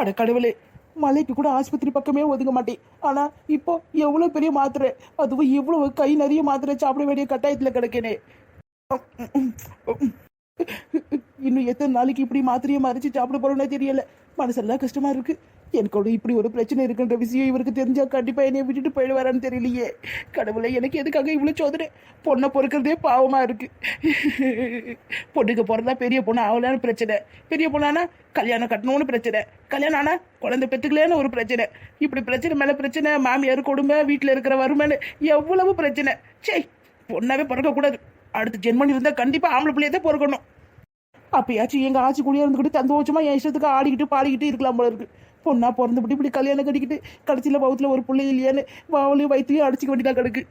அட கடவுளே மலைக்கு கூட ஆஸ்பத்திரி பக்கமே ஒதுங்க மாட்டேன். ஆனா இப்போ எவ்வளவு பெரிய மாத்திரை? அதுவும் இவ்வளவு கை நிறைய மாத்திரை சாப்பிட வேண்டிய கட்டாயத்துல கிடக்கேனே. இன்னும் எத்தனை நாளைக்கு இப்படி மாத்திரையை மறைச்சு சாப்பிட போறோம்னே தெரியல. மனசெல்லாம் கஷ்டமா இருக்கு. எனக்கு கூட இப்படி ஒரு பிரச்சனை இருக்குன்ற விஷயம் இவருக்கு தெரிஞ்சா கண்டிப்பா என்னைய விட்டுட்டு போயிடுவாரான்னு தெரியலையே. கடவுளை எனக்கு எதுக்காக இவ்வளவு சோதனை? பொண்ணை பொறுக்கிறதே பாவமா இருக்கு. பொண்ணுக்கு பிறந்தா பெரிய பொண்ணு ஆகலான்னு பிரச்சனை. பெரிய பொண்ணானா கல்யாணம் கட்டணும்னு பிரச்சனை. கல்யாணம் ஆனா குழந்தை பெத்துக்கலன்னு ஒரு பிரச்சனை. இப்படி பிரச்சனை மேல பிரச்சனை மாமியார் கொடுமை வீட்டுல இருக்கிற வறுமைன்னு எவ்வளவு பிரச்சனை. சே பொண்ணாவே பிறக்க கூடாது. அடுத்த ஜென்மன் இருந்தா கண்டிப்பா ஆம்பளை பிள்ளைய தான் பிறக்கணும். அப்பயாச்சும் எங்க ஆட்சி கூடயே இருந்துக்கிட்டு சந்தோஷமா என் இஷ்டத்துக்கு ஆடிக்கிட்டு பாடிக்கிட்டு இருக்கலாம் போல இருக்கு. பொண்ணா பிறந்துபிட்டு இப்படி கல்யாணம் கட்டிக்கிட்டு கடைசியில் பௌத்தில் ஒரு பிள்ளை இல்லையான்னு வாவலையும் வயிற்றுலையும் அடிச்சுக்க வேண்டியதாக கிடக்கு.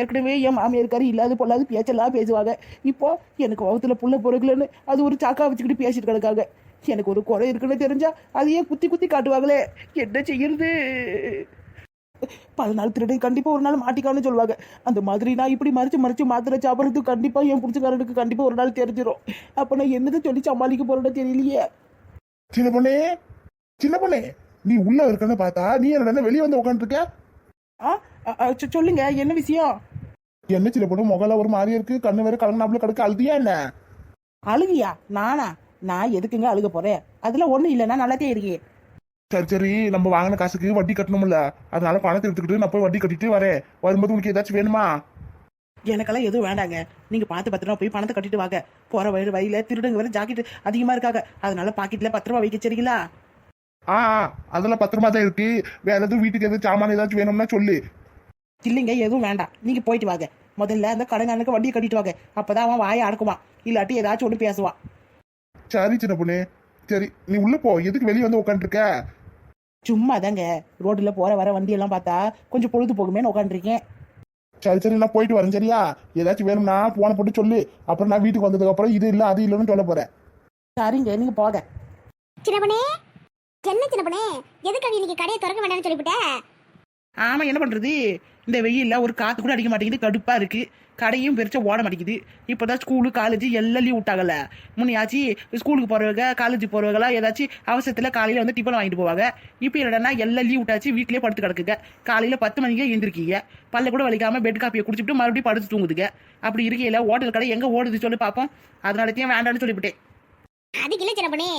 ஏற்கனவே என் மாமியாருக்காரு இல்லாத பொல்லாது பேச்செல்லாம் பேசுவாங்க. இப்போ எனக்கு வகுத்துல புள்ள பிறகுலன்னு அது ஒரு சாக்கா வச்சுக்கிட்டு பேசிட்டு கிடக்காங்க. எனக்கு ஒரு குறை இருக்குன்னு தெரிஞ்சா அதையே குத்தி குத்தி காட்டுவாங்களே. என்ன செய்யறது? பதினாலு திருடன் கண்டிப்பா ஒரு நாள் மாட்டிக்கான்னு சொல்லுவாங்க. அந்த மாதிரி நான் இப்படி மறைச்சு மறைச்சு மாத்திரை சாப்பிட்றது கண்டிப்பா என் பிடிச்சக்காரனுக்கு கண்டிப்பா ஒரு நாள் தெரிஞ்சிடும் அப்ப நான் என்னதை சொல்லி சமாளிக்க போறேன்னு தெரியலையே. சின்ன பொண்ணே சின்ன பொண்ணே நீ உள்ள இருக்கன்னு பார்த்தா நீ என்ன வெளியே வந்து உட்காந்துருக்க ஆ அ, அ, சொ- சொல்லுங்க என்ன விஷயம்? என்ன சின்ன பொண்ணு முகல ஒரு மாதிரியா இருக்கு கண்ணு வேற கலங்கினாப்புல கிடக்கு அழுதியா என்ன? அழுகியா? நானா? நான் எதுக்குங்க அழுக போறேன்? அதுல ஒண்ணு இல்லைன்னா நல்லாத்தே இருக்கே. சரி சரி நம்ம வாங்கின காசுக்கு வட்டி கட்டணும்ல. அதனால பணத்தை எடுத்துக்கிட்டு நான் போய் வட்டி கட்டிட்டு வரேன். வரும்போது உனக்கு ஏதாச்சும் வேணுமா? எனக்கெல்லாம் எதுவும் வேண்டாங்க. நீங்க பார்த்து பத்திரமா போய் பணத்தை கட்டிட்டு வாங்க. போற வழி வழியில திருடுங்க வேற ஜாக்கெட் அதிகமா இருக்காங்க. அதனால பாக்கெட்ல பத்திரமா வைக்க சரிங்களா? ஆ அதெல்லாம் பத்திரமா தான் இருக்கு. வேற எதுவும் வீட்டுக்கு எதுவும் சாமான் ஏதாச்சும் வேணும்னா சொல்லு. இல்லைங்க எதுவும் வேண்டாம். நீங்க போயிட்டு வாங்க. முதல்ல அந்த கடங்கானுக்கு வண்டியை கட்டிட்டு வாங்க. அப்பதான் அவன் வாயை அடக்குவான். இல்லாட்டி ஏதாச்சும் ஒன்று பேசுவான். சரி சின்ன பொண்ணு. சரி நீ உள்ள போ. எதுக்கு வெளியே வந்து உட்காந்துருக்க சும்மா தாங்க ரோட்ல போற வர வண்டி எல்லாம் பார்த்தா கொஞ்சம் பொழுது போகுமேன்னு உட்காந்துருக்கேன் சரி சரி நான் போயிட்டு வரேன் சரியா? ஏதாச்சும் வேணும்னா போன போட்டு சொல்லு. அப்புறம் நான் வீட்டுக்கு வந்ததுக்கு அப்புறம் இது இல்லை அது இல்லைன்னு சொல்ல போறேன். சரிங்க நீங்க போக சின்னப்பனே என்ன சின்னப்பனே? எதுக்காக இன்னைக்கு கடையை திறக்க வேண்டாம்னு சொல்லிவிட்ட? ஆமாம் என்ன பண்ணுறது இந்த வெயில்ல ஒரு காற்று கூட அடிக்க மாட்டேங்குது கடுப்பாக இருக்குது கடையும் பெருசா ஓட மாட்டேங்குது. இப்போதான் ஸ்கூலு காலேஜ் எல்லாம் லீவ் விட்டாங்கல்ல. முன்னையாச்சு ஸ்கூலுக்கு போகிறவங்க காலேஜ் போறவங்களா ஏதாச்சும் அவசரத்தில் காலையில் வந்து டிஃபன் வாங்கிட்டு போவாங்க. இப்போ என்னன்னா எல்லாம் லீவ் விட்டாச்சு வீட்லயே படுத்து கிடக்குங்க. காலையில் பத்து மணிக்கே எழுந்திருக்கீங்க. பல்ல கூட வலிக்காமல் பெட் காப்பியை குடிச்சிட்டு மறுபடியும் படுத்து தூங்குதுங்க. அப்படி இருக்கையில ஹோட்டல் கடை எங்கே ஓடுது சொல்லி பார்ப்போம் அதனால தான் வேண்டாம்னு சொல்லிவிட்டேன். அதுக்கு இல்லை சின்ன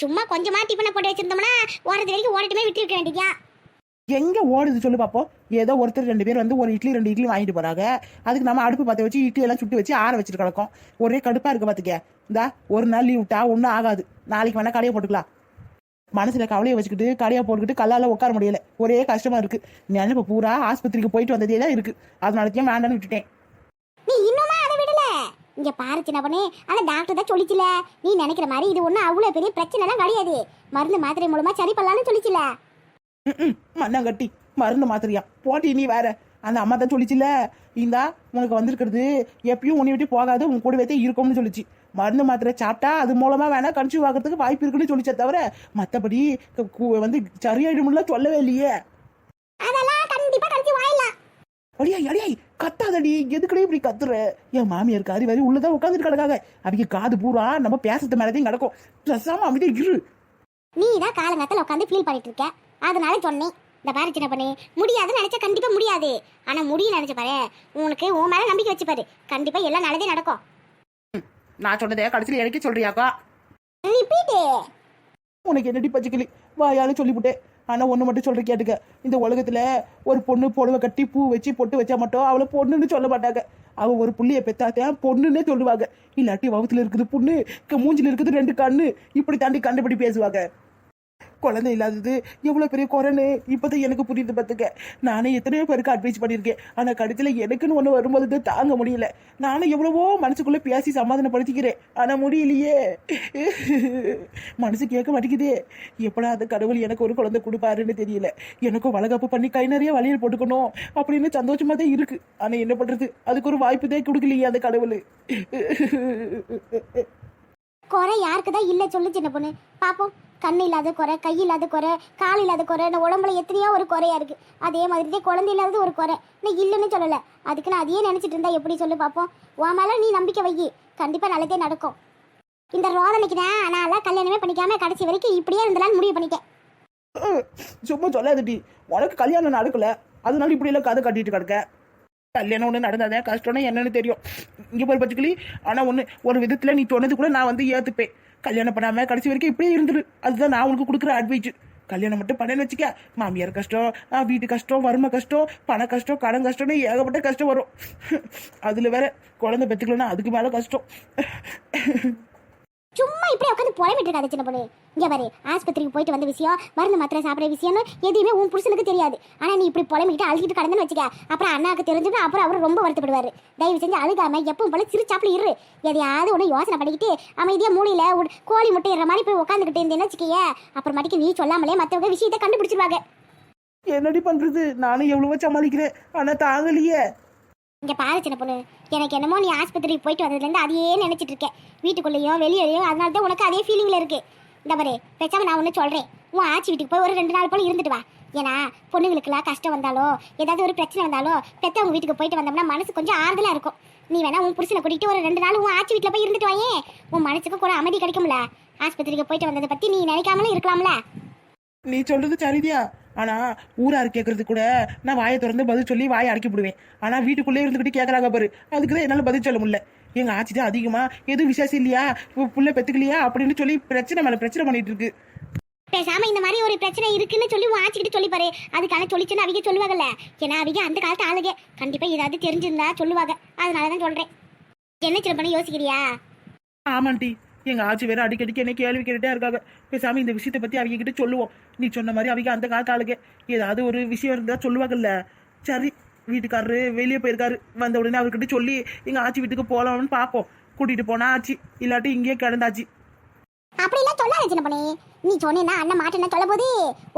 சும்மா கொஞ்சமாக டிஃபனை போட்டு வச்சிருந்தோம்னா ஓரத்து வரைக்கும் ஓடட்டுமே விட்டு இருக்க வேண்டியா எங்க ஓடுது சொல்லு பார்ப்போம் ஏதோ ஒருத்தர் ரெண்டு பேர் வந்து ஒரு இட்லி ரெண்டு இட்லி வாங்கிட்டு போறாங்க. அதுக்கு நம்ம அடுப்பு பற்ற வச்சு இட்லி எல்லாம் சுட்டு வச்சு ஆற வச்சுட்டு கிடக்கும். ஒரே கடுப்பா இருக்க பாத்துக்க. இந்தா ஒரு நாள் லீவ் விட்டா ஒன்றும் ஆகாது. நாளைக்கு வேணா கடையை போட்டுக்கலாம். மனசுல கவலையை வச்சுக்கிட்டு கடையை போட்டுக்கிட்டு கல்லால உட்கார முடியல. ஒரே கஷ்டமா இருக்கு. நினைப்பு பூரா ஆஸ்பத்திரிக்கு போயிட்டு வந்ததே தான் இருக்கு. அதனாலத்தையும் வேண்டாம்னு விட்டுட்டேன். நீ இன்னுமா அதை விடல? இங்க பாரு சின்னப்பனே அந்த டாக்டர் தான் சொல்லிச்சுல. நீ நினைக்கிற மாதிரி இது ஒன்றும் அவ்வளோ பெரிய பிரச்சனை எல்லாம் கிடையாது. மருந்து மாத்திரை மூலமா சரி பண்ணலாம்னு சொல்லிச்சுல. மண்ணங்கட்டி மருந்து மாத்திரையா. போட்டி நீ வேற. அந்த அம்மா தான் சொல்லிச்சுல இந்தா உனக்கு வந்திருக்கிறது எப்பயும் உன்னை விட்டு போகாது உன் கூடவே தான் இருக்கும்னு சொல்லிச்சு. மருந்து மாத்திரை சாப்பிட்டா அது மூலமா வேணா கன்சியூவ் ஆகிறதுக்கு வாய்ப்பு இருக்குன்னு சொல்லிச்சே தவிர மற்றபடி வந்து சரியாயிடும்ல சொல்லவே இல்லையே. அதெல்லாம் கண்டிப்பா கன்சியூவ் ஆயிடலாம் அடியா அடியாய் கத்தாதடி. எதுக்கடே இப்படி கத்துற? என் மாமியார் காரி வாரி உள்ளதான் உட்காந்துட்டு கிடக்காங்க அவங்க காது பூரா நம்ம பேசுறது மேலதையும் கிடக்கும். பேசாம அமைதியா இரு. நீ தான் காலங்கத்தில் உட்காந்து ஃபீல் பண்ணிட்டு இருக்க. அதனால சொன்னேன். இந்த பாரு சின்ன பண்ணி முடியாதுன்னு நினைச்சா கண்டிப்பா முடியாது. ஆனா முடியும் நினைச்ச பாரு. உனக்கு உன் மேல நம்பிக்கை வச்சு பாரு. கண்டிப்பா எல்லாம் நல்லதே நடக்கும். நான் சொன்னதே கடைசியில் எனக்கு சொல்றியாக்கா? ரிப்பீட்டு. உனக்கு என்னடி பச்சைக்கிளி? வாயால சொல்லிவிட்டேன். ஆனா ஒண்ணு மட்டும் சொல்ற கேட்டுக்க. இந்த உலகத்துல ஒரு பொண்ணு புடவை கட்டி பூ வச்சு பொட்டு வச்சா மட்டும் அவளை பொண்ணுன்னு சொல்ல மாட்டாங்க. அவ ஒரு புள்ளைய பெத்தாத்தான் பொண்ணுன்னே சொல்லுவாங்க. இல்லாட்டி வகுத்துல இருக்குது பொண்ணு மூஞ்சில இருக்குது ரெண்டு கண்ணு. இப்படி தாண்டி கண்டுபிடி பேசுவாங்க. குழந்தை இல்லாதது எவ்வளோ பெரிய குறைன்னு இப்பதான் எனக்கு புரியுது பார்த்துக்க நானே எத்தனையோ பேருக்கு அட்வைஸ் பண்ணியிருக்கேன். ஆனால் கடைசியில் எனக்குன்னு ஒன்று வரும்போது தாங்க முடியல. நானும் எவ்வளவோ மனசுக்குள்ளே பேசி சமாதானப்படுத்திக்கிறேன். ஆனால் முடியலையே. மனசு கேட்க மாட்டேங்குதே. எப்படா அந்த கடவுள் எனக்கு ஒரு குழந்தை கொடுப்பாருன்னு தெரியல. எனக்கும் வளகாப்பு பண்ணி கை நிறைய வளையல் போட்டுக்கணும் அப்படின்னு சந்தோஷமாக தான் இருக்குது ஆனால் என்ன பண்ணுறது அதுக்கு ஒரு வாய்ப்பு தான் கொடுக்கலையே அந்த கடவுள். குறை யாருக்கு தான் இல்லை சொல்லு சின்ன பொண்ணு. பாப்போம். கண் இல்லாத குறை கை இல்லாத குறை கால் இல்லாத குறை நான் உடம்புல எத்தனையோ ஒரு குறையா இருக்கு. அதே மாதிரி தான் குழந்தை இல்லாதது ஒரு குறை. நீ இல்லைன்னு சொல்லலை. அதுக்கு நான் அதையே நினைச்சிட்டு இருந்தா எப்படி சொல்லி பார்ப்போம் உன் மேலே நீ நம்பிக்கை வை. கண்டிப்பாக நல்லதே நடக்கும். இந்த ரோதனைக்கு தான் ஆனால் கல்யாணமே பண்ணிக்காம கடைசி வரைக்கும் இப்படியே இருந்தலாம்னு முடிவு பண்ணிட்டேன். சும்மா சொல்லாதடி உனக்கு கல்யாணம் நடக்கல. அதனால இப்படி எல்லாம் கதை கட்டிட்டு கிடக்க. கல்யாணம் ஒன்று நடந்தாதே கஷ்டம்னா என்னன்னு தெரியும். இங்கே போய் பச்சுக்கலி ஆனால் ஒன்று ஒரு விதத்தில் நீ சொன்னது கூட நான் வந்து ஏற்றுப்பேன் கல்யாணம் பண்ணாமல் கடைசி வரைக்கும் இப்படியே இருந்துரு. அதுதான் நான் உனக்கு கொடுக்குற அட்வைஸ் கல்யாணம் மட்டும் பண்ணேன்னு வச்சுக்க. மாமியார் கஷ்டம் வீட்டு கஷ்டம் வறுமை கஷ்டம் பண கஷ்டம் கடன் கஷ்டம்னு ஏகப்பட்ட கஷ்டம் வரும். அதில் வேற குழந்தை பெற்றுக்கலன்னா அதுக்கு மேலே கஷ்டம். சும்மா இப்படி உட்காந்து புலம்பிட்டு இருக்காது சின்ன பொண்ணு. இங்கே பாரு ஆஸ்பத்திரிக்கு போயிட்டு வந்த விஷயம் மருந்து மாத்திரை சாப்பிட்ற விஷயம்னு எதுவுமே உன் புருஷனுக்கு தெரியாது. ஆனால் நீ இப்படி புலம்பிக்கிட்டு அழுகிட்டு கடந்துன்னு வச்சுக்க. அப்புறம் அண்ணாக்கு தெரிஞ்சுட்டு அப்புறம் அவர் ரொம்ப வருத்தப்படுவார். தயவு செஞ்சு அழுகாம எப்பவும் போல சிரிச்சாப்பில் இரு. எதையாவது ஒன்று யோசனை பண்ணிக்கிட்டு அமைதியாக மூலையில் ஒரு கோழி முட்டையிற மாதிரி போய் உட்காந்துக்கிட்டு இருந்தேன்னு வச்சுக்கயே. அப்புறமாட்டிக்கு நீ சொல்லாமலே மற்றவங்க விஷயத்தை கண்டுபிடிச்சிருவாங்க. என்னடி பண்ணுறது நானும் எவ்வளவோ சமாளிக்கிறேன். ஆனால் தாங்கலையே. இங்கே பாரு சின்ன பொண்ணு. எனக்கு என்னமோ நீ ஆஸ்பத்திரிக்கு போயிட்டு வந்ததுலேருந்து அதையே நினச்சிட்டு இருக்கேன் வீட்டுக்குள்ளேயோ வெளியேயோ அதனால தான் உனக்கு அதே ஃபீலிங்கில் இருக்கு. இந்த பாரு பேசாமல் நான் ஒன்று சொல்கிறேன் உன் ஆச்சி வீட்டுக்கு போய் ஒரு ரெண்டு நாள் போல இருந்துட்டு வா. ஏன்னா பொண்ணுங்களுக்குலாம் கஷ்டம் வந்தாலோ ஏதாவது ஒரு பிரச்சனை வந்தாலோ பெற்றவங்க வீட்டுக்கு போயிட்டு வந்தோம்னா மனசு கொஞ்சம் ஆறுதலாக இருக்கும். நீ வேணா உன் புருஷனை கூட்டிகிட்டு ஒரு ரெண்டு நாள் உன் ஆச்சி வீட்டில் போய் இருந்துட்டு வாயே. உன் மனசுக்கு கூட அமைதி கிடைக்கும்ல. ஆஸ்பத்திரிக்கு போயிட்டு வந்ததை பற்றி நீ நினைக்காமலும் இருக்கலாம்ல. நீ சொல்றது சரிதியா? ஆனா ஊரார் கேட்கறது கூட நான் வாயை திறந்து பதில் சொல்லி வாயை அடக்கி விடுவேன். ஆனா வீட்டுக்குள்ளே இருந்துகிட்டு கேட்கறாங்க பாரு. அதுக்கு தான் என்னால பதில் சொல்ல முடியல. எங்க ஆச்சி தான் அதிகமா எதுவும் விசேஷம் இல்லையா? புள்ள பெத்துக்கலையா? அப்படின்னு சொல்லி பிரச்சனை மேல பிரச்சனை பண்ணிட்டு இருக்கு. பேசாம இந்த மாதிரி ஒரு பிரச்சனை இருக்குன்னு சொல்லி உன் ஆச்சிக்கிட்டு சொல்லி பாரு அதுக்கான சொல்லிச்சுன்னு அவங்க சொல்லுவாங்கல்ல. ஏன்னா அவங்க அந்த காலத்து ஆளுங்க கண்டிப்பா ஏதாவது தெரிஞ்சிருந்தா சொல்லுவாங்க. அதனாலதான் சொல்றேன். என்ன சின்ன பண்ணி யோசிக்கிறியா? ஆமாண்டி. எங்க ஆச்சி வேற அடிக்கடிக்கு என்ன கேள்வி கேட்டுட்டே இருக்காங்க. பேசாம இந்த விஷயத்தை பத்தி அவங்க கிட்ட சொல்லுவோம். நீ சொன்ன மாதிரி அவங்க அந்த காலத்து ஆளுங்க. ஏதாவது ஒரு விஷயம் இருந்தா சொல்லுவாங்கல்ல. சரி வீட்டுக்காரரு வெளியே போயிருக்காரு. வந்த உடனே அவர்கிட்ட சொல்லி எங்க ஆச்சி வீட்டுக்கு போலாம்னு பார்ப்போம் கூட்டிட்டு போனா ஆச்சு இல்லாட்டி இங்கேயே கிடந்தாச்சு. அப்படிலாம் சொல்லாத சின்ன பண்ணி. நீ சொன்னேன்னா அண்ணன் மாட்டேன்னு சொல்ல போது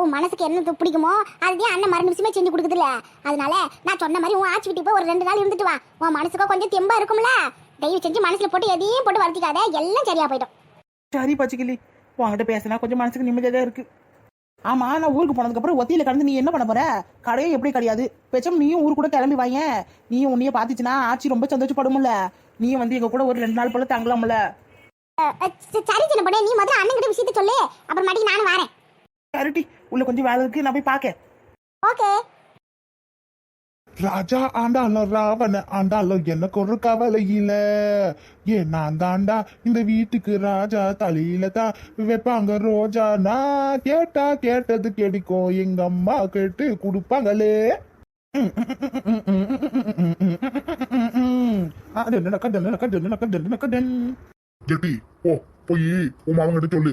உன் மனசுக்கு என்ன பிடிக்குமோ அதுதான் அண்ணன் மறு நிமிஷமே செஞ்சு கொடுக்குதுல்ல. அதனால நான் சொன்ன மாதிரி உன் ஆச்சி வீட்டுக்கு போய் ஒரு ரெண்டு நாள் இருந்துட்டு வா. உன் மனசுக்கோ கொஞ்சம் தெம்பா இருக்கும்ல. தயவு செஞ்சு மனசுல போட்டு எதையும் போட்டு வருத்திக்காத. எல்லாம் சரியா போயிடும். சரி பச்சைக்கிளி. உன்கிட்ட பேசினா கொஞ்சம் மனசுக்கு நிம்மதியாக தான் இருக்கு. ஆமா நான் ஊருக்கு போனதுக்கப்புறம் ஒத்தியில கடந்து நீ என்ன பண்ண போற? கடையே எப்படி கிடையாது? பேசாம நீயும் ஊர் கூட கிளம்பி வாயேன். நீயும் உன்னைய பாத்துச்சுன்னா ஆச்சி ரொம்ப சந்தோஷப்படும்ல. நீயும் வந்து எங்க கூட ஒரு ரெண்டு நாள் போல தங்கலாம்ல. சரி சின்ன பண்ணி நீ முதல்ல அண்ணன் கிட்ட விஷயத்த சொல்லு. அப்புறமாட்டிக்கு நானும் வரேன். சரிட்டி உள்ள கொஞ்சம் வேலை இருக்கு நான் போய் பார்க்க ஓகே. ராஜா ஆண்டாலும் ராவண ஆண்டாலும் எனக்கு ஒரு கவலை இல்ல ஏன் நான் தாண்டா இந்த வீட்டுக்கு ராஜா தலையில தான் வைப்பாங்க ரோஜா நான் கேட்டா கேட்டது கிடைக்கும் எங்க அம்மா கேட்டு கொடுப்பாங்களே கெட்டி போ போய் உன் கிட்ட சொல்லு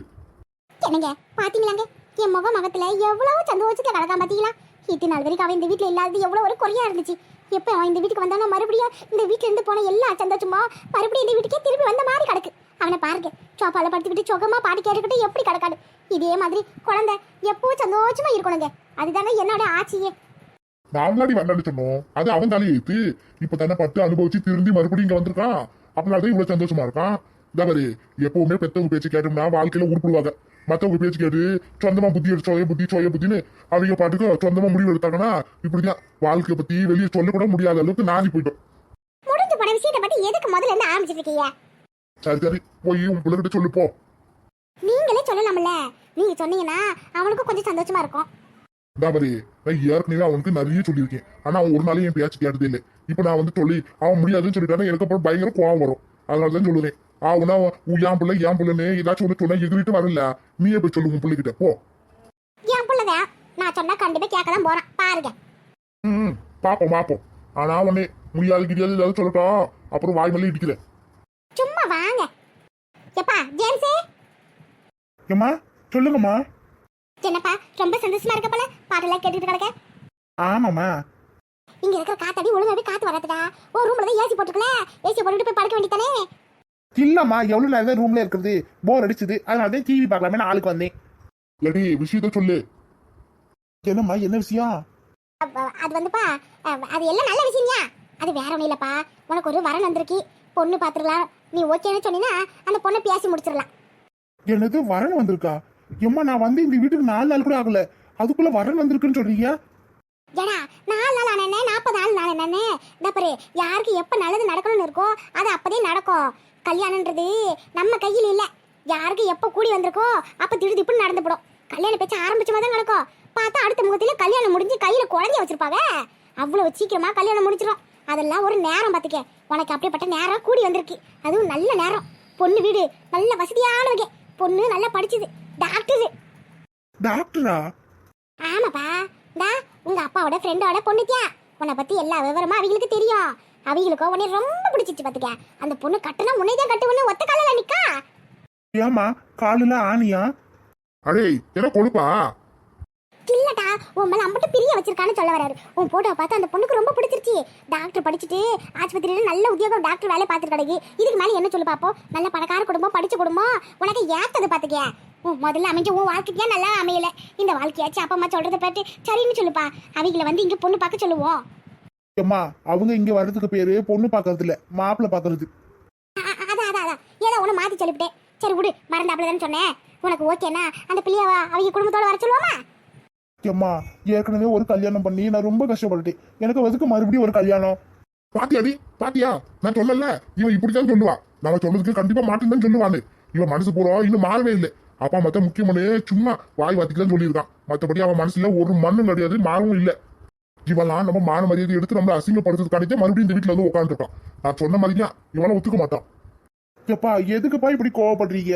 என்னங்க பாத்தீங்களாங்க என் முக மகத்துல எவ்வளவு சந்தோஷத்துல கிடக்காம பாத்தீங்களா இத்தனை நாள் வரைக்கும் அவன் இந்த வீட்டுல இல்லாதது எவ்வளவு ஒரு குறையா இருந்துச்சு. எப்போ அவன் இந்த வீட்டுக்கு வந்தானோ மறுபடியும் இந்த வீட்டுல இருந்து போன எல்லா சந்தோஷமா மறுபடியும் இந்த வீட்டுக்கே திரும்பி வந்த மாதிரி கிடக்கு. அவனை பாருங்க சோப்பால படுத்துக்கிட்டு சுகமா பாட்டு கேட்டுக்கிட்டு எப்படி கிடக்காது. இதே மாதிரி குழந்தை எப்பவும் சந்தோஷமா இருக்கணுங்க. அதுதாங்க என்னோட ஆட்சியே நாலு நாடி வேண்டாம்னு சொன்னோம். அது அவன் தானே ஏத்து. இப்ப தானே பட்டு அனுபவிச்சு திருந்தி மறுபடியும் இங்க வந்திருக்கான். அதனாலதான் இவ்வளவு சந்தோஷமா இருக்கான். தவறு எப்பவுமே பெத்தவங்க பேச்சு கேட்டோம்னா வாழ்க்கையில உருப்பிடுவாங்க மத்தவங்க பேச்சு கேட்டு சொந்தமா புத்தி எடுத்து சொய புத்தி சொய புத்தின்னு அவங்க பாட்டுக்கு சொந்தமா முடிவு எடுத்தாங்கன்னா இப்படிதான். வாழ்க்கைய பத்தி வெளியே சொல்லக்கூட முடியாத அளவுக்கு நாளி போயிட்டோம். முடிஞ்சு போன விஷயத்தை பத்தி எதுக்கு முதல்ல இருந்து ஆரம்பிச்சிட்டு இருக்கீங்க? சரி சரி. போய் உன் பிள்ளைகிட்ட சொல்லு போ. நீங்களே சொல்லலாம்ல. நீங்க சொன்னீங்கன்னா அவனுக்கும் கொஞ்சம் சந்தோஷமா இருக்கும். தாபரி நான் ஏற்கனவே அவனுக்கு நிறைய சொல்லியிருக்கேன். ஆனா அவன் ஒரு நாளையும் என் பேச்சு கேட்டதே இல்லை. இப்ப நான் வந்து சொல்லி அவன் முடியாதுன்னு சொல்லிட்டானா எனக்கு அப்புறம் பயங்கர கோவம் வரும். அதனால தான் சொல்லுவேன் அவனா உன் ஏன் பிள்ளை ஏன் பிள்ளைன்னு ஏதாச்சும் ஒன்று சொன்னா எதிரிட்டு வரல. நீயே போய் சொல்லு உன் பிள்ளைகிட்ட? போ. என் பிள்ளைதான் நான் சொன்னா கண்டிப்பா கேட்க தான் போறான். பாருங்க. ம் பாப்போம் பாப்போம். ஆனா உடனே முடியாது கிடையாது ஏதாவது சொல்லட்டும். அப்புறம் வாய் மேலே இடிக்கிறேன் சும்மா வாங்க. எப்பா ஜேம்ஸே ஏம்மா சொல்லுங்கம்மா. என்னப்பா ரொம்ப சந்தோஷமா இருக்க போல? பாட்டெல்லாம் கேட்டுட்டு கிடக்க? ஆமாம்மா. இங்க இருக்கிற காத்தாடி ஒழுங்காவே காத்து வராதுடா. ஓ ரூம்ல தான் ஏசி போட்டுக்கல ஏசி போட்டுட்டு போய் படுக்க வேண்டியதானே இல்லம்மா எவ்வளவு நேரம் தான் ரூம்ல இருக்கிறது? போர் அடிச்சது. அதனால தான் டிவி பார்க்கலாமே நான் ஆளுக்கு வந்தேன். இல்லாட்டி விஷயத்த சொல்லு. என்னம்மா என்ன விஷயம்? அது வந்துப்பா அது எல்லாம் நல்ல விஷயம்யா? அது வேற ஒண்ணும் இல்லப்பா. உனக்கு ஒரு வரன் வந்திருக்கு. பொண்ணு பாத்துக்கலாம் நீ ஓகேன்னு சொன்னீங்கன்னா அந்த பொண்ணை பேசி முடிச்சிடலாம். எனது வரன் வந்திருக்கா? ஏம்மா நான் வந்து இந்த வீட்டுக்கு நாலு நாள் கூட ஆகல. அதுக்குள்ள வரன் வந்திருக்குன்னு சொல்றீங்க? ஏடா நாலு நாள் ஆனே நாற்பது நாள் நாள் என்னன்னு இந்த பாரு யாருக்கு எப்ப நல்லது நடக்கணும்னு இருக்கோ அது அப்பதே நடக்கும். கல்யாணம்ன்றது நம்ம கையில் இல்ல. யாருக்கு எப்போ கூடி வந்திருக்கோ அப்போ திடு திப்புன்னு நடந்துப்படும் கல்யாண பேச்சு ஆரம்பிச்ச மாதிரி தான் நடக்கும். பார்த்தா அடுத்த முகத்துல கல்யாணம் முடிஞ்சு கையில குழந்தைய வச்சிருப்பாங்க அவ்வளவு சீக்கிரமா கல்யாணம் முடிச்சிடும் அதெல்லாம் ஒரு நேரம் பார்த்துக்க உனக்கு அப்படிப்பட்ட நேரம் கூடி வந்திருக்கு. அதுவும் நல்ல நேரம். பொண்ணு வீடு நல்ல வசதியானவங்க பொண்ணு நல்லா படிச்சுது. டாக்டர். டாக்டரா? ஆமாப்பா. டா உங்க அப்பாவோட ஃப்ரெண்டோட பொண்ணுத்தியா உன்னை பத்தி எல்லா விவரமும் அவங்களுக்கு தெரியும். அவங்களுக்கோ உன்னை ரொம்ப பிடிச்சிச்சு பாத்துக்க. அந்த பொண்ணு கட்டுனா உன்னை தான் கட்டுவன்னு ஒத்த காலில் நிக்கா? ஏமா காலில் ஆணியா? அடே என்ன கொழுப்பா? இல்லடா உன் மேல அம்பட்டு பிரிய வச்சிருக்கான்னு சொல்ல வராரு. உன் போட்டோவை பார்த்து அந்த பொண்ணுக்கு ரொம்ப பிடிச்சிருச்சு. டாக்டர் படிச்சுட்டு ஆஸ்பத்திரியில நல்ல உத்தியோகம் டாக்டர் வேலை பார்த்துட்டு கிடக்கு. இதுக்கு மேல என்ன சொல்லு பாப்போம்? நல்ல பணக்கார குடும்பம் படிச்ச குடும்பம். உனக்கு ஏத்தது பாத்துக்க. உன் முதல்ல அமைஞ்ச உன் வாழ்க்கைக்கே நல்லா அமையல. இந்த வாழ்க்கையாச்சும் அப்பா அம்மா சொல்றதை பாட்டு சரின்னு சொல்லுப்பா. அவங்கள வந்து இங்க பொண்ணு பார்க்க சொல்லுவோம். ஏம்மா அவங்க இங்க வர்றதுக்கு பேரு பொண்ணு பார்க்கறது இல்ல மாப்பிள்ளை அ- அதான் அதான் அதான். ஏதோ ஒன்று மாற்றி சொல்லிவிட்டேன். சரி விடு மறந்தாப்புல தானே சொன்னேன். உனக்கு ஓகேனா அந்த பிள்ளைய வ- அவங்க குடும்பத்தோட வர சொல்லுவோமா? ஏம்மா ஏற்கனவே ஒரு கல்யாணம் பண்ணி நான் ரொம்ப கஷ்டப்பட்டுட்டேன். எனக்கு அதுக்கு மறுபடியும் ஒரு கல்யாணம். பாத்தியாடி பாத்தியா? நான் சொல்லல. இவன் இப்படித்தான் சொல்லுவா. நம்ம சொன்னதுக்கு கண்டிப்பா மாட்டேன்னு சொல்லுவான்னு. இவன் மனசு பூரா இன்னும் மாறவே இல்லை. அப்பா மத்த முக்கியமான சும்மா வாய் வாத்திக்கலாம் சொல்லியிருக்கான். மத்தபடி அவன் மனசுல ஒரு மண்ணும் கிடையாது மாறவும் இல்ல. இவெல்லாம் நம்ம மான மரியாதை எடுத்து நம்மள அசிங்கப்படுத்துறதுக்காண்டி மறுபடியும் இந்த வீட்டுல வந்து உட்காந்துருக்கான் நான் சொன்ன மாதிரியா இவனை ஒத்துக்க மாட்டான். எப்பா எதுக்குப்பா இப்படி கோவப்படுறீங்க?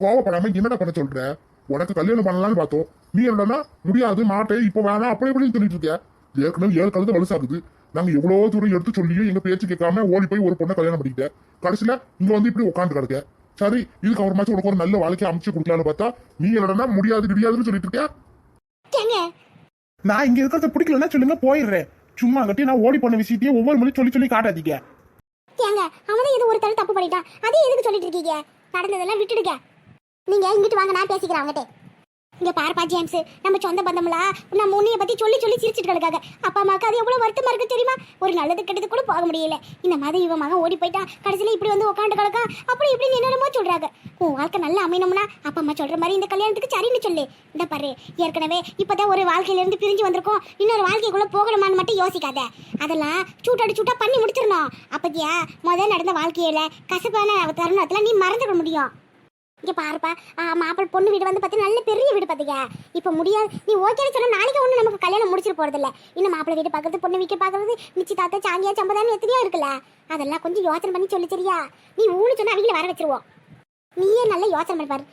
கோவப்படாம என்னடா பண்ண சொல்ற? உனக்கு கல்யாணம் பண்ணலாம்னு பார்த்தோம். நீ என்னன்னா முடியாது மாட்டேன் இப்போ வேணாம் அப்படி இப்படின்னு சொல்லிட்டு இருக்க ஏற்கனவே ஏழு கழுத வலுசாகுது. நாங்க எவ்வளவு தூரம் எடுத்து சொல்லியும் எங்க பேச்சு கேட்காம ஓடி போய் ஒரு பொண்ணை கல்யாணம் பண்ணிக்கிட்டேன் கடைசியில இங்க வந்து இப்படி உட்காந்து கிடக்க சரி இதுக்கு அப்புறமாச்சும் உனக்கு ஒரு நல்ல வாழ்க்கையை அமைச்சு கொடுக்கலாம்னு பார்த்தா நீ என்னடா முடியாது கிடையாதுன்னு சொல்லிட்டு இருக்க நான் இங்க இருக்கிறத பிடிக்கலன்னா சொல்லுங்க போயிடுறேன். சும்மா கட்டி நான் ஓடி போன விஷயத்தையே ஒவ்வொரு மணி சொல்லி சொல்லி காட்டாதீங்க. ஏங்க அவனும் இது ஒரு தடவை தப்பு பண்ணிட்டான். அதே எதுக்கு சொல்லிட்டு இருக்கீங்க? நடந்ததெல்லாம் விட்டுடுங்க. நீங்க இங்கிட்டு வாங்க நான் பேசிக்கிறேன் அவங்ககிட்ட. இங்க பாருப்பா ஜேம்ஸ். நம்ம சொந்த பந்தம்லா நம்ம உன்னைய பத்தி சொல்லி சொல்லி சிரிச்சிட்டு கிடக்காங்க அப்பா அம்மாக்கு அது எவ்வளவு வருத்தமா இருக்கு தெரியுமா? ஒரு நல்லது கெட்டது கூட போக முடியல. இந்த மாதிரி இவன் மகன் ஓடி போயிட்டான் கடைசியில இப்படி வந்து உட்காந்து கிடக்கா அப்படி இப்படி என்னென்னமோ சொல்றாங்க. உன் வாழ்க்கை நல்லா அமையணும்னா அப்பா அம்மா சொல்ற மாதிரி இந்த கல்யாணத்துக்கு சரின்னு சொல்லு. இந்த பாரு ஏற்கனவே இப்பதான் ஒரு வாழ்க்கையில இருந்து பிரிஞ்சு வந்திருக்கோம். இன்னொரு வாழ்க்கைக்குள்ள போகணுமான்னு மட்டும் யோசிக்காத. அதெல்லாம் சூட்டாடி சூட்டா பண்ணி முடிச்சிடணும். அப்பத்தியா முதல் நடந்த வாழ்க்கையில கசப்பான தருணத்துல நீ மறந்துட முடியும். இங்க பாருப்பா. மாப்பிள்ள பொண்ணு வீடு வந்து பார்த்து நல்ல பெரிய வீடு பாத்தீங்க. இப்போ முடியாது. நீ ஓகேன்னு சொன்னா நாளைக்கு ஒண்ணு நமக்கு கல்யாணம் முடிச்சிட்டு போறது இல்ல இன்னும் மாப்பிள்ளை வீடு பார்க்கறது பொண்ணு வீட்டு பார்க்கறது தாத்தா சாங்கியா சம்பதான்னு எத்தனையோ இருக்குல்ல. அதெல்லாம் கொஞ்சம் யோசனை பண்ணி சொல்லி சரியா. நீ ஊனு சொன்னா அவங்கள வர வச்சிருவோம். நீயே நல்ல யோசனை பண்ணி பாரு.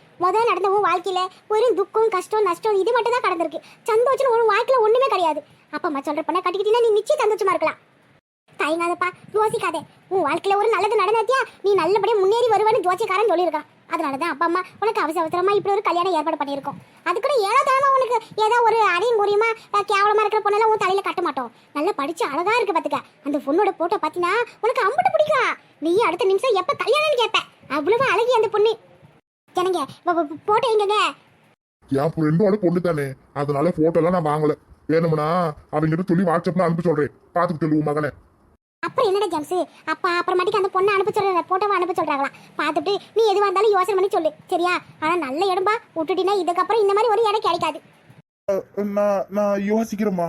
நடந்த உன் வாழ்க்கையில ஒரு துக்கம் கஷ்டம் நஷ்டம் இது மட்டும் தான் கடந்திருக்கு. சந்தோஷம் ஒரு வாழ்க்கையில ஒண்ணுமே கிடையாது. அப்பா அம்மா சொல்ற பொண்ணை கட்டிக்கிட்டீங்கன்னா நீ நிச்சயம் சந்தோஷமா இருக்கலாம். தயங்காதப்பா. யோசிக்காதே. உன் வாழ்க்கையில ஒரு நல்லது நடந்தாத்தியா நீ நல்லபடியா முன்னேறி வருவான்னு ஜோசிக்காரன் சொல்லியிருக்கான். அதனால தான் அப்பா அம்மா உனக்கு அவசர அவசரமாக இப்படி ஒரு கல்யாணம் ஏற்பாடு பண்ணியிருக்கோம். அதுக்கு ஏழோ தரமா உனக்கு ஏதோ ஒரு அடையும் குறியமா கேவலமாக இருக்கிற பொண்ணெல்லாம் உன் தலையில் கட்ட மாட்டோம். நல்லா படித்து அழகாக இருக்கு பார்த்துக்க அந்த பொண்ணோட போட்டோ பார்த்தீங்கன்னா உனக்கு அம்பிட்டு பிடிக்கும்? நீ அடுத்த நிமிஷம் எப்போ கல்யாணம்னு கேட்ப அவ்வளவு அழகி அந்த பொண்ணு. ஜனங்க போட்டோ எங்கங்க? என் ஃப்ரெண்டோட பொண்ணு தானே. அதனால ஃபோட்டோலாம் நான் வாங்கல. வேணும்னா அவங்கிட்ட சொல்லி வாட்ஸ்அப்ல அனுப்பி சொல்றேன். பார்த்துட்டு சொல்லுவோம் உன் மகனை. அப்புறம் என்னடா ஜம்ஸ் அப்பா அப்புறமாட்டிக்கு அந்த பொண்ணை அனுப்ப சொல்ற போட்டோவை அனுப்ப சொல்றாங்களா? பார்த்துட்டு நீ எதுவாக இருந்தாலும் யோசனை பண்ணி சொல்லு. சரியா? ஆனா நல்ல இடம்பா விட்டுட்டினா இதுக்கப்புறம் இந்த மாதிரி ஒரு இடம் கிடைக்காது. நான் நான் யோசிக்கிறேம்மா.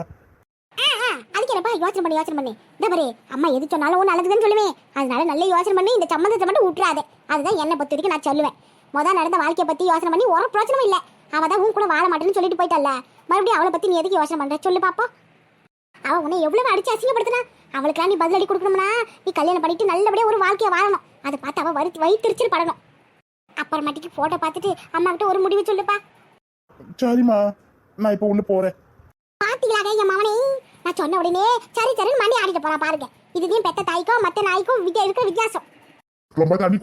அதுக்கு என்னப்பா யோசனை பண்ணி யோசனை பண்ணி. இந்த பாரு அம்மா எது சொன்னாலும் உன் நல்லதுன்னு சொல்லுவேன். அதனால நல்ல யோசனை பண்ணி இந்த சம்மந்தத்தை மட்டும் விட்டுறாதே. அதுதான் என்னை வரைக்கும் நான் சொல்லுவேன். முதல் நடந்த வாழ்க்கையை பத்தி யோசனை பண்ணி ஒரு பிரச்சனையும் இல்லை. அவ தான் உன் கூட வாழ மாட்டேன்னு சொல்லிட்டு போயிட்டல்ல மறுபடியும் அவளை பத்தி நீ எதுக்கு யோசனை பண்ற? சொல்லு பாப்போம். அவ உன்னை எவ்வளவு அடிச்சு அசிங்கப்படுத்தினா? அவளுக்கெல்லாம் நீ பதிலடி கொடுக்கணும்னா நீ கல்யாணம் பண்ணிட்டு நல்லபடியா ஒரு வாழ்க்கையை வாழணும். அதை பார்த்து அவ வரி வயிற்றுச்சல் படணும். அப்புறமாட்டிக்கு போட்டோ பார்த்துட்டு அம்மா கிட்ட ஒரு முடிவு சொல்லுப்பா. சரிம்மா நான் இப்போ உள்ள போறேன். பாத்தீங்களாங்க என் மவனே? நான் சொன்ன உடனே சரி சரின்னு மண்டி ஆடிட்டு போறான் பாருங்க. இதுதான் பெத்த தாய்க்கும் மத்த நாய்க்கும் வித்தியா இருக்கிற வித்தியாசம். ரொம்ப தண்ணி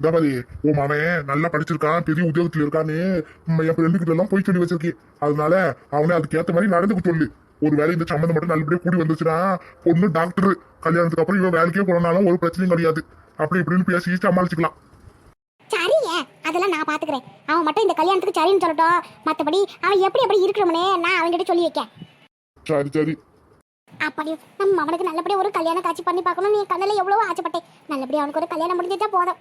இந்த மாதிரி உன் மவன் நல்லா படிச்சிருக்கான் பெரிய உத்தியோகத்துல இருக்கான்னு. என் ஃப்ரெண்டு கிட்ட எல்லாம் போய் சொல்லி வச்சிருக்கேன். அதனால அவனை அதுக்கு ஏத்த மாதிரி நடந்துக்க சொல்லு. ஒரு வேலை இந்த சம்மந்தம் மட்டும் நல்லபடியா கூடி வந்துச்சுன்னா பொண்ணு டாக்டர் கல்யாணத்துக்கு அப்புறம் இவன் வேலைக்கே போனாலும் ஒரு பிரச்சனையும் கிடையாது. அப்படி இப்படின்னு பேசி சமாளிச்சுக்கலாம். சரிங்க. அதெல்லாம் நான் பாத்துக்கிறேன். அவன் மட்டும் இந்த கல்யாணத்துக்கு சரின்னு சொல்லட்டும். மத்தபடி அவன் எப்படி எப்படி இருக்கணும்னே நான் அவன்கிட்ட சொல்லி வைக்கேன். சரி சரி. அப்படி நம்ம அவனுக்கு நல்லபடியா ஒரு கல்யாணம் காட்சி பண்ணி பார்க்கணும் நீ கண்ணில் எவ்வளவோ ஆசைப்பட்டேன் நல்லபடியா அவனுக்கு ஒரு கல்யாணம் முடிஞ்சிட்டா போதும்.